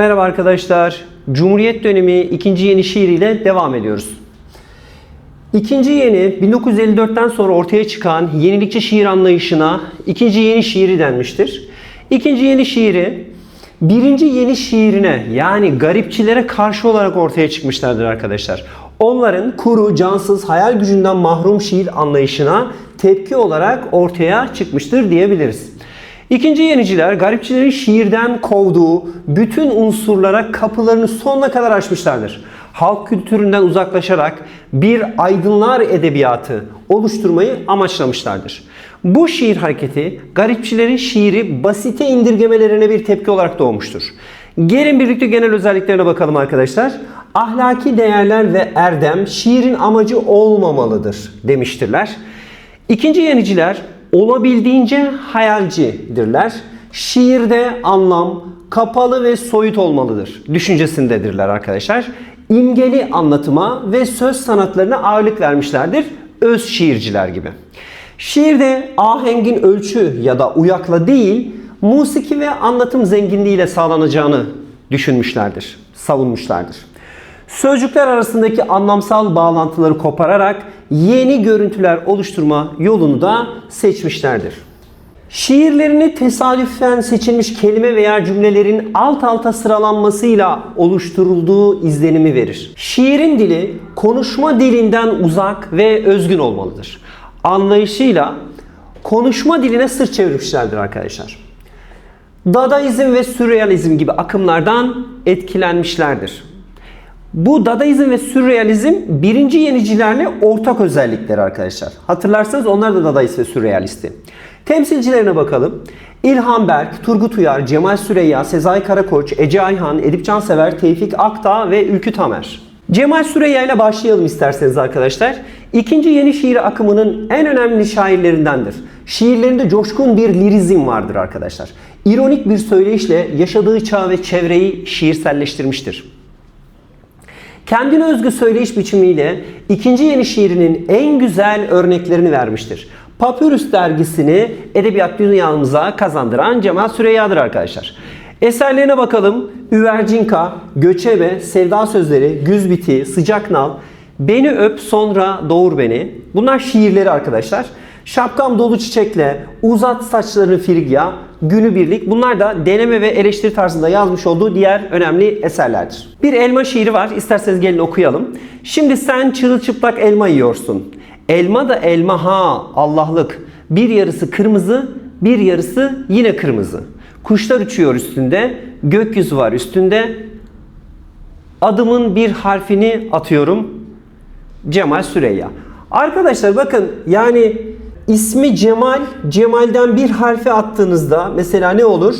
Merhaba arkadaşlar. Cumhuriyet dönemi ikinci yeni şiir ile devam ediyoruz. İkinci yeni 1954'ten sonra ortaya çıkan yenilikçi şiir anlayışına ikinci yeni şiiri denmiştir. İkinci yeni şiiri birinci yeni şiirine yani garipçilere karşı olarak ortaya çıkmışlardır arkadaşlar. Onların kuru, cansız, hayal gücünden mahrum şiir anlayışına tepki olarak ortaya çıkmıştır diyebiliriz. İkinci yeniciler garipçilerin şiirden kovduğu bütün unsurlara kapılarını sonuna kadar açmışlardır. Halk kültüründen uzaklaşarak bir aydınlar edebiyatı oluşturmayı amaçlamışlardır. Bu şiir hareketi garipçilerin şiiri basite indirgemelerine bir tepki olarak doğmuştur. Gelin birlikte genel özelliklerine bakalım arkadaşlar. Ahlaki değerler ve erdem şiirin amacı olmamalıdır demiştirler. İkinci yeniciler olabildiğince hayalcidirler. Şiirde anlam kapalı ve soyut olmalıdır düşüncesindedirler arkadaşlar. İmgeli anlatıma ve söz sanatlarına ağırlık vermişlerdir. Öz şiirciler gibi. Şiirde ahengin ölçü ya da uyakla değil, musiki ve anlatım zenginliğiyle sağlanacağını düşünmüşlerdir, savunmuşlardır. Sözcükler arasındaki anlamsal bağlantıları kopararak yeni görüntüler oluşturma yolunu da seçmişlerdir. Şiirlerini tesadüfen seçilmiş kelime veya cümlelerin alt alta sıralanmasıyla oluşturulduğu izlenimi verir. Şiirin dili konuşma dilinden uzak ve özgün olmalıdır. Anlayışıyla konuşma diline sırt çevirmişlerdir arkadaşlar. Dadaizm ve Sürrealizm gibi akımlardan etkilenmişlerdir. Bu Dadaizm ve Sürrealizm birinci yenicilerle ortak özellikleri arkadaşlar. Hatırlarsanız onlar da Dadaist ve Sürrealisti. Temsilcilerine bakalım. İlhan Berk, Turgut Uyar, Cemal Süreyya, Sezai Karakoç, Ece Ayhan, Edip Cansever, Tevfik Akdağ ve Ülkü Tamer. Cemal Süreyya ile başlayalım isterseniz arkadaşlar. İkinci yeni şiir akımının en önemli şairlerindendir. Şiirlerinde coşkun bir lirizm vardır arkadaşlar. İronik bir söyleyişle yaşadığı çağ ve çevreyi şiirselleştirmiştir. Kendine özgü söyleyiş biçimiyle ikinci yeni şiirinin en güzel örneklerini vermiştir. Papyrus dergisini edebiyat dünyamıza kazandıran Cemal Süreyya'dır arkadaşlar. Eserlerine bakalım. Üvercinka, Göçebe, Sevda Sözleri, Güz Biti, Sıcak Nal, Beni Öp Sonra Doğur Beni. Bunlar şiirleri arkadaşlar. Şapkam dolu çiçekle, uzat saçlarını Frigya, Günübirlik bunlar da deneme ve eleştiri tarzında yazmış olduğu diğer önemli eserlerdir. Bir elma şiiri var. İsterseniz gelin okuyalım. Şimdi sen çırılçıplak elma yiyorsun. Elma da elma ha Allah'lık. Bir yarısı kırmızı, bir yarısı yine kırmızı. Kuşlar uçuyor üstünde, gökyüzü var üstünde. Adımın bir harfini atıyorum. Cemal Süreyya. Arkadaşlar bakın yani ismi Cemal, Cemal'den bir harfi attığınızda mesela ne olur?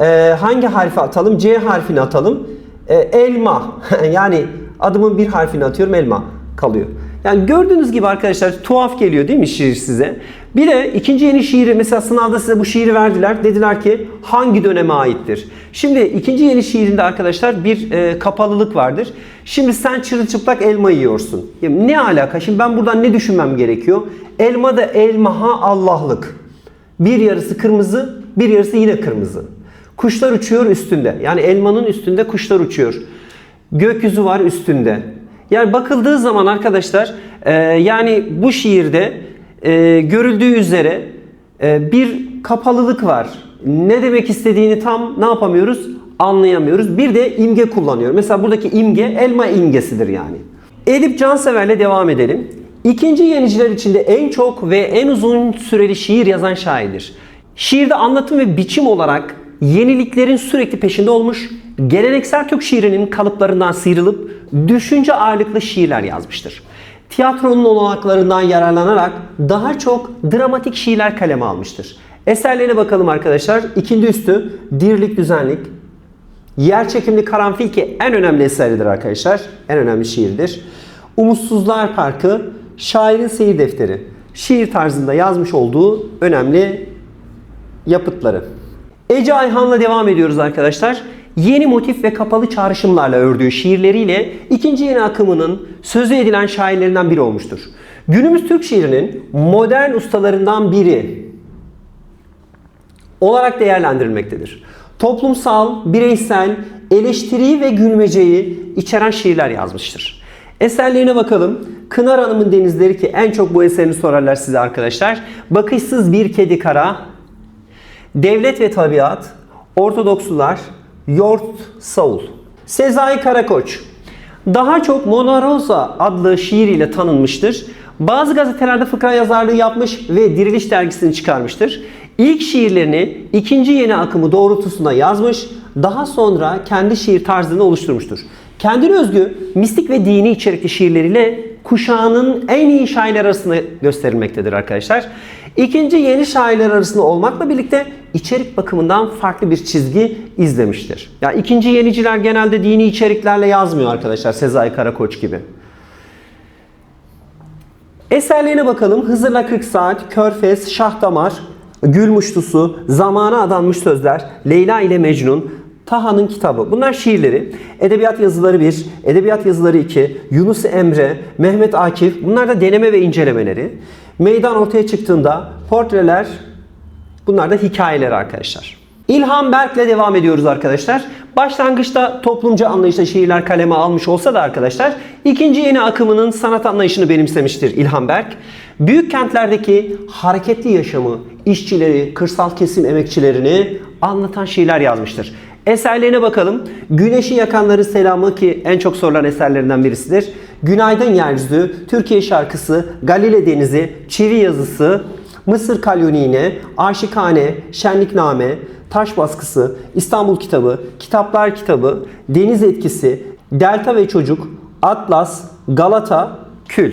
Ee, hangi harfi atalım? C harfini atalım. Ee, elma. yani adımın bir harfini atıyorum elma kalıyor. Yani gördüğünüz gibi arkadaşlar tuhaf geliyor değil mi şiir size? Bir de ikinci yeni şiiri mesela sınavda size bu şiiri verdiler. Dediler ki hangi döneme aittir? Şimdi ikinci yeni şiirinde arkadaşlar bir e, kapalılık vardır. Şimdi sen çırılçıplak elma yiyorsun. Ya ne alaka? Şimdi ben buradan ne düşünmem gerekiyor? Elma da elma ha Allah'lık. Bir yarısı kırmızı, bir yarısı yine kırmızı. Kuşlar uçuyor üstünde. Yani elmanın üstünde kuşlar uçuyor. Gökyüzü var üstünde. Yani bakıldığı zaman arkadaşlar e, yani bu şiirde e, görüldüğü üzere e, bir kapalılık var. Ne demek istediğini tam ne yapamıyoruz? Anlayamıyoruz. Bir de imge kullanıyor. Mesela buradaki imge elma imgesidir yani. Edip Cansever'le devam edelim. İkinci yeniciler içinde en çok ve en uzun süreli şiir yazan şairdir. Şiirde anlatım ve biçim olarak yeniliklerin sürekli peşinde olmuş, geleneksel Türk şiirinin kalıplarından sıyrılıp düşünce ağırlıklı şiirler yazmıştır. Tiyatronun olanaklarından yararlanarak daha çok dramatik şiirler kaleme almıştır. Eserlerine bakalım arkadaşlar. İkindi üstü, dirlik düzenlik, yer çekimli karanfil ki en önemli eseridir arkadaşlar. En önemli şiirdir. Umutsuzlar Parkı, şairin seyir defteri. Şiir tarzında yazmış olduğu önemli yapıtları. Ece Ayhan'la devam ediyoruz arkadaşlar. Yeni motif ve kapalı çağrışımlarla ördüğü şiirleriyle ikinci yeni akımının sözü edilen şairlerinden biri olmuştur. Günümüz Türk şiirinin modern ustalarından biri olarak değerlendirilmektedir. Toplumsal, bireysel, eleştiriyi ve gülmeceyi içeren şiirler yazmıştır. Eserlerine bakalım. Kınar Hanım'ın Denizleri ki en çok bu eserini sorarlar size arkadaşlar. Bakışsız bir kedi kara, Devlet ve Tabiat, Ortodokslular, Yort Saul. Sezai Karakoç. Daha çok Mona Rosa adlı şiiriyle tanınmıştır. Bazı gazetelerde fıkra yazarlığı yapmış ve Diriliş dergisini çıkarmıştır. İlk şiirlerini ikinci yeni akımı doğrultusunda yazmış, daha sonra kendi şiir tarzını oluşturmuştur. Kendine özgü mistik ve dini içerikli şiirleriyle kuşağının en iyi şairler arasında gösterilmektedir arkadaşlar. İkinci yeni şairler arasında olmakla birlikte içerik bakımından farklı bir çizgi izlemiştir. Ya yani ikinci yeniciler genelde dini içeriklerle yazmıyor arkadaşlar Sezai Karakoç gibi. Eserlerine bakalım. Hızırla 40 Saat, Körfez, Şahdamar, Gül Muştusu, Zamana Adanmış Sözler, Leyla ile Mecnun, Taha'nın kitabı. Bunlar şiirleri. Edebiyat yazıları 1, Edebiyat yazıları 2, Yunus Emre, Mehmet Akif. Bunlar da deneme ve incelemeleri. Meydan ortaya çıktığında portreler, bunlar da hikayeler arkadaşlar. İlhan Berk'le devam ediyoruz arkadaşlar. Başlangıçta toplumcu anlayışla şiirler kaleme almış olsa da arkadaşlar ikinci yeni akımının sanat anlayışını benimsemiştir İlhan Berk. Büyük kentlerdeki hareketli yaşamı, işçileri, kırsal kesim emekçilerini anlatan şiirler yazmıştır. Eserlerine bakalım. Güneşi yakanların selamı ki en çok sorulan eserlerinden birisidir. Günaydın Yeryüzü, Türkiye şarkısı, Galile Denizi, Çivi yazısı, Mısır Kalyonine, Aşikane, Şenlikname, Taş Baskısı, İstanbul Kitabı, Kitaplar Kitabı, Deniz Etkisi, Delta ve Çocuk, Atlas, Galata, Kül.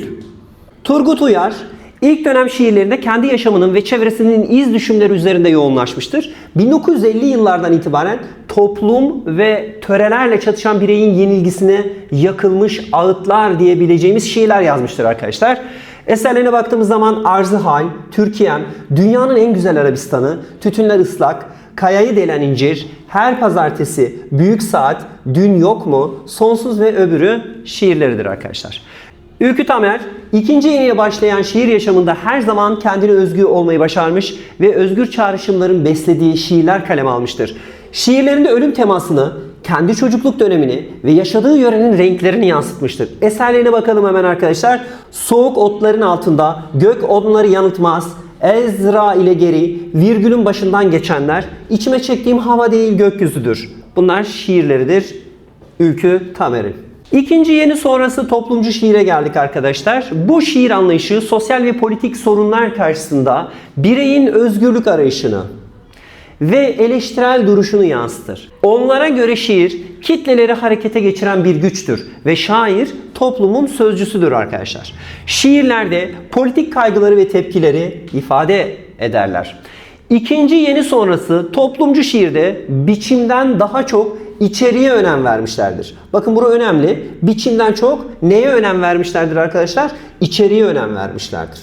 Turgut Uyar ilk dönem şiirlerinde kendi yaşamının ve çevresinin iz düşümleri üzerinde yoğunlaşmıştır. 1950 yıllardan itibaren toplum ve törelerle çatışan bireyin yenilgisine yakılmış ağıtlar diyebileceğimiz şiirler yazmıştır arkadaşlar. Eserlerine baktığımız zaman Arzı Hal, Türkiye'm, Dünyanın en güzel Arabistanı, Tütünler ıslak, Kayayı delen incir, her pazartesi, büyük saat, dün yok mu, sonsuz ve öbürü şiirleridir arkadaşlar. Ülkü Tamer, ikinci yeniye başlayan şiir yaşamında her zaman kendine özgü olmayı başarmış ve özgür çağrışımların beslediği şiirler kaleme almıştır. Şiirlerinde ölüm temasını, kendi çocukluk dönemini ve yaşadığı yörenin renklerini yansıtmıştır. Eserlerine bakalım hemen arkadaşlar. Soğuk otların altında gök onları yanıltmaz, Ezra ile geri, virgülün başından geçenler, içime çektiğim hava değil gökyüzüdür. Bunlar şiirleridir Ülkü Tamer'in. İkinci yeni sonrası toplumcu şiire geldik arkadaşlar. Bu şiir anlayışı sosyal ve politik sorunlar karşısında bireyin özgürlük arayışını ve eleştirel duruşunu yansıtır. Onlara göre şiir kitleleri harekete geçiren bir güçtür ve şair toplumun sözcüsüdür arkadaşlar. Şiirlerde politik kaygıları ve tepkileri ifade ederler. İkinci yeni sonrası toplumcu şiirde biçimden daha çok içeriğe önem vermişlerdir. Bakın bura önemli. Biçimden çok neye önem vermişlerdir arkadaşlar? İçeriğe önem vermişlerdir.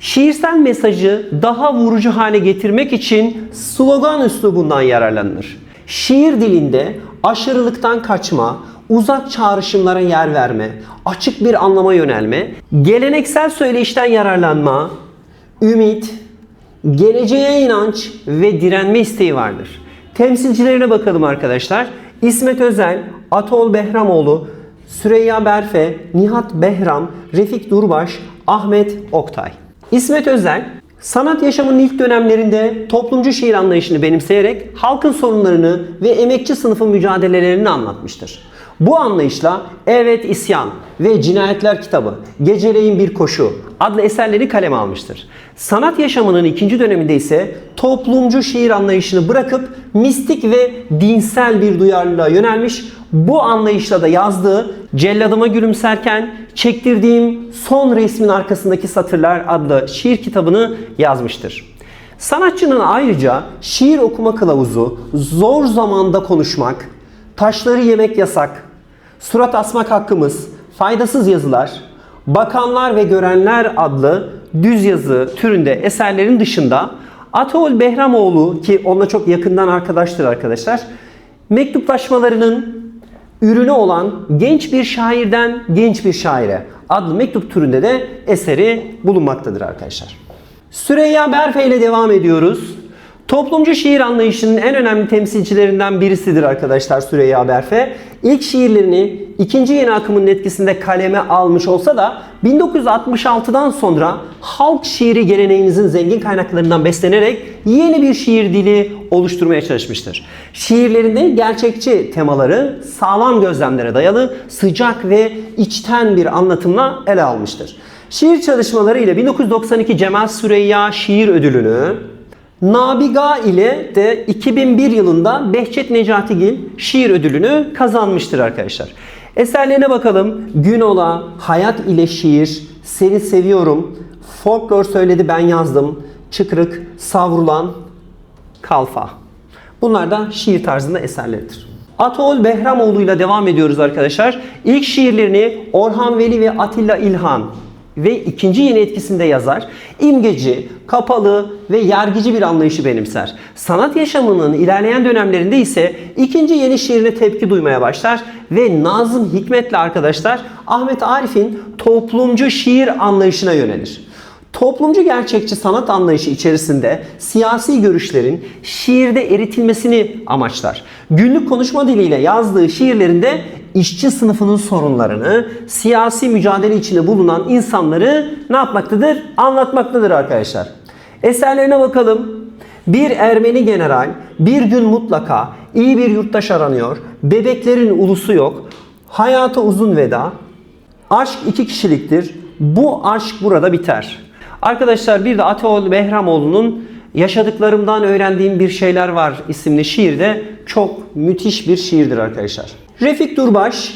Şiirsel mesajı daha vurucu hale getirmek için slogan üslubundan yararlanılır. Şiir dilinde aşırılıktan kaçma, uzak çağrışımlara yer verme, açık bir anlama yönelme, geleneksel söyleyişten yararlanma, ümit, geleceğe inanç ve direnme isteği vardır. Temsilcilerine bakalım arkadaşlar. İsmet Özel, Atol Behramoğlu, Süreyya Berfe, Nihat Behram, Refik Durbaş, Ahmet Oktay. İsmet Özel, sanat yaşamının ilk dönemlerinde toplumcu şiir anlayışını benimseyerek halkın sorunlarını ve emekçi sınıfın mücadelelerini anlatmıştır. Bu anlayışla Evet İsyan ve Cinayetler kitabı, Geceleyin Bir Koşu adlı eserleri kaleme almıştır. Sanat yaşamının ikinci döneminde ise toplumcu şiir anlayışını bırakıp mistik ve dinsel bir duyarlılığa yönelmiş. Bu anlayışla da yazdığı Celladıma Gülümserken çektirdiğim son resmin arkasındaki satırlar adlı şiir kitabını yazmıştır. Sanatçının ayrıca şiir okuma kılavuzu, zor zamanda konuşmak, taşları yemek yasak, surat asmak hakkımız, faydasız yazılar, bakanlar ve görenler adlı düz yazı türünde eserlerin dışında Atol Behramoğlu ki onunla çok yakından arkadaştır arkadaşlar. Mektuplaşmalarının ürünü olan genç bir şairden genç bir şaire adlı mektup türünde de eseri bulunmaktadır arkadaşlar. Süreyya Berfe ile devam ediyoruz. Toplumcu şiir anlayışının en önemli temsilcilerinden birisidir arkadaşlar Süreyya Berfe. İlk şiirlerini ikinci yeni akımın etkisinde kaleme almış olsa da 1966'dan sonra halk şiiri geleneğimizin zengin kaynaklarından beslenerek yeni bir şiir dili oluşturmaya çalışmıştır. Şiirlerinde gerçekçi temaları sağlam gözlemlere dayalı sıcak ve içten bir anlatımla ele almıştır. Şiir çalışmaları ile 1992 Cemal Süreyya Şiir Ödülünü, Nabiga ile de 2001 yılında Behçet Necatigil şiir ödülünü kazanmıştır arkadaşlar. Eserlerine bakalım. Günola, Hayat ile Şiir, Seni Seviyorum, Folklor Söyledi Ben Yazdım, Çıkrık, Savrulan, Kalfa. Bunlar da şiir tarzında eserleridir. Atol Behramoğlu ile devam ediyoruz arkadaşlar. İlk şiirlerini Orhan Veli ve Atilla İlhan ve ikinci yeni etkisinde yazar. İmgeci, kapalı ve yargıcı bir anlayışı benimser. Sanat yaşamının ilerleyen dönemlerinde ise ikinci yeni şiirine tepki duymaya başlar ve Nazım Hikmet'le arkadaşlar Ahmet Arif'in toplumcu şiir anlayışına yönelir. Toplumcu gerçekçi sanat anlayışı içerisinde siyasi görüşlerin şiirde eritilmesini amaçlar. Günlük konuşma diliyle yazdığı şiirlerinde işçi sınıfının sorunlarını, siyasi mücadele içinde bulunan insanları ne yapmaktadır? Anlatmaktadır arkadaşlar. Eserlerine bakalım. Bir Ermeni general, bir gün mutlaka iyi bir yurttaş aranıyor, bebeklerin ulusu yok, hayata uzun veda, aşk iki kişiliktir, bu aşk burada biter. Arkadaşlar bir de Ateoğlu Behramoğlu'nun Yaşadıklarımdan öğrendiğim bir şeyler var isimli şiirde çok müthiş bir şiirdir arkadaşlar. Refik Durbaş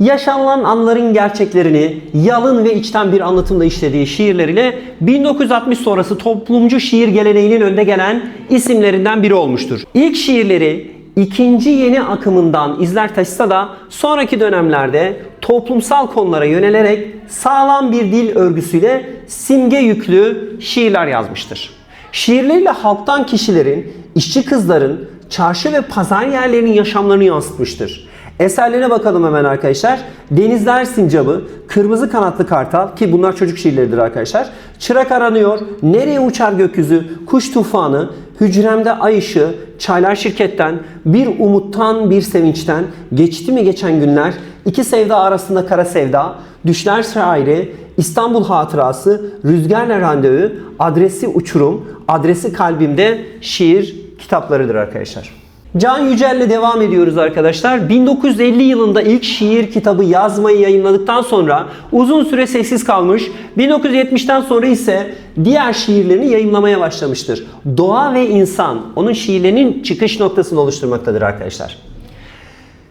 yaşanılan anların gerçeklerini yalın ve içten bir anlatımla işlediği şiirleriyle 1960 sonrası toplumcu şiir geleneğinin önde gelen isimlerinden biri olmuştur. İlk şiirleri ikinci yeni akımından izler taşısa da sonraki dönemlerde toplumsal konulara yönelerek sağlam bir dil örgüsüyle simge yüklü şiirler yazmıştır. Şiirleriyle halktan kişilerin, işçi kızların, çarşı ve pazar yerlerinin yaşamlarını yansıtmıştır. Eserlerine bakalım hemen arkadaşlar. Denizler Sincabı, Kırmızı Kanatlı Kartal ki bunlar çocuk şiirleridir arkadaşlar. Çırak aranıyor, Nereye uçar gökyüzü, Kuş tufanı, Hücremde ay ışığı, Çaylar şirketten, Bir umuttan bir sevinçten, Geçti mi geçen günler, İki sevda arasında kara sevda, Düşler şairi, İstanbul hatırası, Rüzgarla randevu, Adresi uçurum, Adresi kalbimde şiir kitaplarıdır arkadaşlar. Can Yücel'le devam ediyoruz arkadaşlar. 1950 yılında ilk şiir kitabı yazmayı yayınladıktan sonra uzun süre sessiz kalmış. 1970'ten sonra ise diğer şiirlerini yayınlamaya başlamıştır. Doğa ve insan onun şiirlerinin çıkış noktasını oluşturmaktadır arkadaşlar.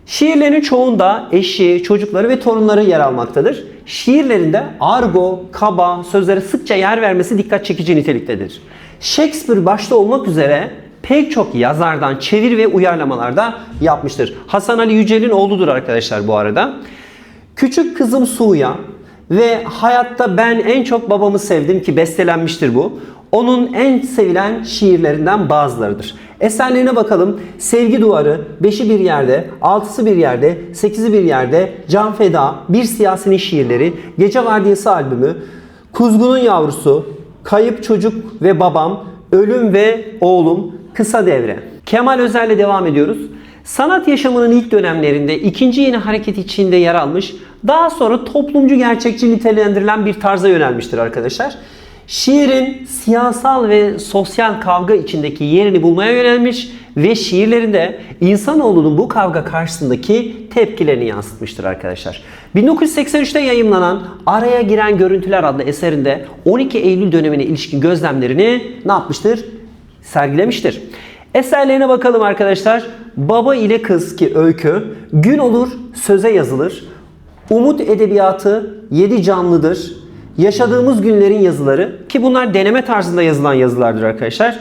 Şiirlerin çoğunda eşi, çocukları ve torunları yer almaktadır. Şiirlerinde argo, kaba sözlere sıkça yer vermesi dikkat çekici niteliktedir. Shakespeare başta olmak üzere pek çok yazardan çevir ve uyarlamalarda yapmıştır. Hasan Ali Yücel'in oğludur arkadaşlar bu arada. Küçük kızım Suya ve hayatta ben en çok babamı sevdim ki bestelenmiştir bu. Onun en sevilen şiirlerinden bazılarıdır. Eserlerine bakalım. Sevgi Duvarı, Beşi Bir Yerde, Altısı Bir Yerde, Sekizi Bir Yerde, Can Feda, Bir Siyasinin Şiirleri, Gece Vardiyası albümü, Kuzgunun Yavrusu, Kayıp Çocuk ve Babam, Ölüm ve Oğlum, Kısa Devre. Kemal Özer'le devam ediyoruz. Sanat yaşamının ilk dönemlerinde ikinci yeni hareket içinde yer almış, daha sonra toplumcu gerçekçi nitelendirilen bir tarza yönelmiştir arkadaşlar. Şiirin siyasal ve sosyal kavga içindeki yerini bulmaya yönelmiş ve şiirlerinde insanoğlunun bu kavga karşısındaki tepkilerini yansıtmıştır arkadaşlar. 1983'te yayımlanan Araya Giren Görüntüler adlı eserinde 12 Eylül dönemine ilişkin gözlemlerini ne yapmıştır? Sergilemiştir. Eserlerine bakalım arkadaşlar. Baba ile kız ki öykü, gün olur söze yazılır. Umut edebiyatı yedi canlıdır. Yaşadığımız günlerin yazıları ki bunlar deneme tarzında yazılan yazılardır arkadaşlar.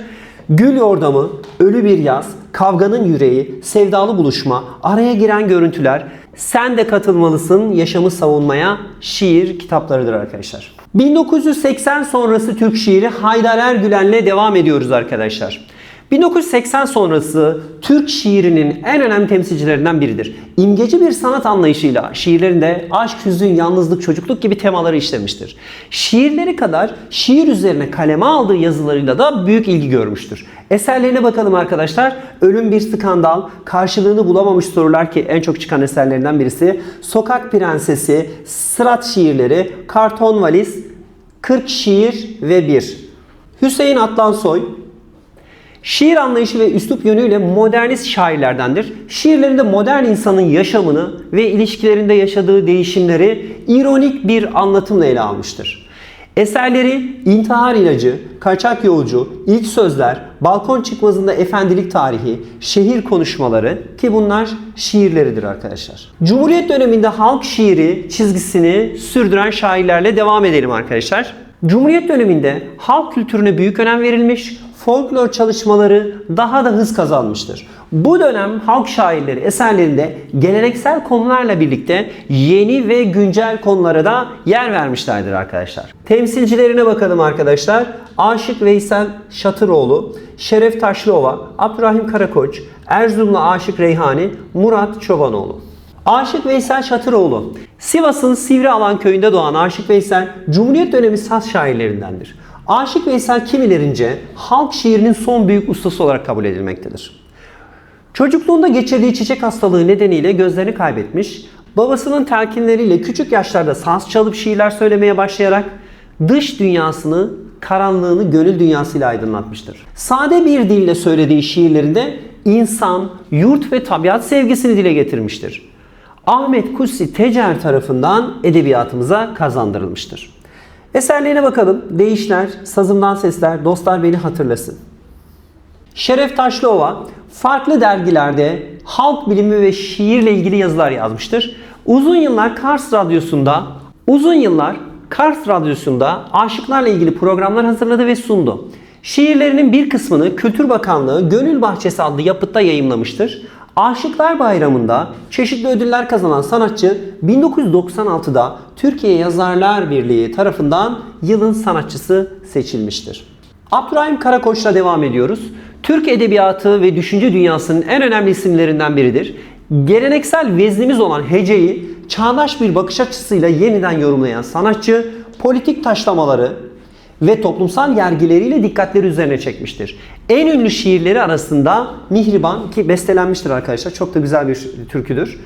Gül yordamı, ölü bir yaz, kavganın yüreği, sevdalı buluşma, araya giren görüntüler, sen de katılmalısın yaşamı savunmaya şiir kitaplarıdır arkadaşlar. 1980 sonrası Türk şiiri Haydar Ergülen'le devam ediyoruz arkadaşlar. 1980 sonrası Türk şiirinin en önemli temsilcilerinden biridir. İmgeci bir sanat anlayışıyla şiirlerinde aşk, hüzün, yalnızlık, çocukluk gibi temaları işlemiştir. Şiirleri kadar şiir üzerine kaleme aldığı yazılarıyla da büyük ilgi görmüştür. Eserlerine bakalım arkadaşlar. Ölüm bir skandal, karşılığını bulamamış sorular ki en çok çıkan eserlerinden birisi. Sokak Prensesi, Sırat şiirleri, Karton Valiz, 40 şiir ve bir. Hüseyin Atlansoy, Şiir anlayışı ve üslup yönüyle modernist şairlerdendir. Şiirlerinde modern insanın yaşamını ve ilişkilerinde yaşadığı değişimleri ironik bir anlatımla ele almıştır. Eserleri İntihar İlacı, Kaçak Yolcu, İlk Sözler, Balkon Çıkmazında Efendilik Tarihi, Şehir Konuşmaları ki bunlar şiirleridir arkadaşlar. Cumhuriyet döneminde halk şiiri çizgisini sürdüren şairlerle devam edelim arkadaşlar. Cumhuriyet döneminde halk kültürüne büyük önem verilmiş, folklor çalışmaları daha da hız kazanmıştır. Bu dönem halk şairleri eserlerinde geleneksel konularla birlikte yeni ve güncel konulara da yer vermişlerdir arkadaşlar. Temsilcilerine bakalım arkadaşlar. Aşık Veysel Şatıroğlu, Şeref Taşlıova, Abdurrahim Karakoç, Erzurumlu Aşık Reyhani, Murat Çobanoğlu. Aşık Veysel Şatıroğlu, Sivas'ın Sivrialan köyünde doğan Aşık Veysel, Cumhuriyet dönemi saz şairlerindendir. Aşık Veysel kimilerince halk şiirinin son büyük ustası olarak kabul edilmektedir. Çocukluğunda geçirdiği çiçek hastalığı nedeniyle gözlerini kaybetmiş, babasının telkinleriyle küçük yaşlarda saz çalıp şiirler söylemeye başlayarak dış dünyasını, karanlığını gönül dünyasıyla aydınlatmıştır. Sade bir dille söylediği şiirlerinde insan, yurt ve tabiat sevgisini dile getirmiştir. Ahmet Kutsi Tecer tarafından edebiyatımıza kazandırılmıştır. Eserlerine bakalım. Değişler, Sazımdan Sesler, Dostlar Beni Hatırlasın. Şeref Taşlıova farklı dergilerde halk bilimi ve şiirle ilgili yazılar yazmıştır. Uzun yıllar Kars Radyosu'nda uzun yıllar Kars Radyosu'nda aşıklarla ilgili programlar hazırladı ve sundu. Şiirlerinin bir kısmını Kültür Bakanlığı Gönül Bahçesi adlı yapıtta yayımlamıştır. Aşıklar Bayramı'nda çeşitli ödüller kazanan sanatçı 1996'da Türkiye Yazarlar Birliği tarafından yılın sanatçısı seçilmiştir. Abdurrahim Karakoç'la devam ediyoruz. Türk edebiyatı ve düşünce dünyasının en önemli isimlerinden biridir. Geleneksel veznimiz olan heceyi çağdaş bir bakış açısıyla yeniden yorumlayan sanatçı, politik taşlamaları ve toplumsal yergileriyle dikkatleri üzerine çekmiştir. En ünlü şiirleri arasında Mihriban ki bestelenmiştir arkadaşlar. Çok da güzel bir türküdür.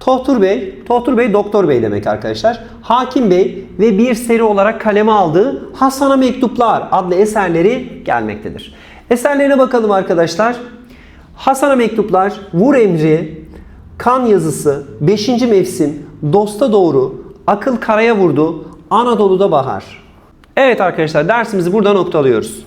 Tohtur Bey, Tohtur Bey Doktor Bey demek arkadaşlar. Hakim Bey ve bir seri olarak kaleme aldığı Hasan'a Mektuplar adlı eserleri gelmektedir. Eserlerine bakalım arkadaşlar. Hasan'a Mektuplar, Vur Emri, Kan Yazısı, 5. Mevsim, Dosta Doğru, Akıl Karaya Vurdu, Anadolu'da Bahar. Evet arkadaşlar dersimizi burada noktalıyoruz.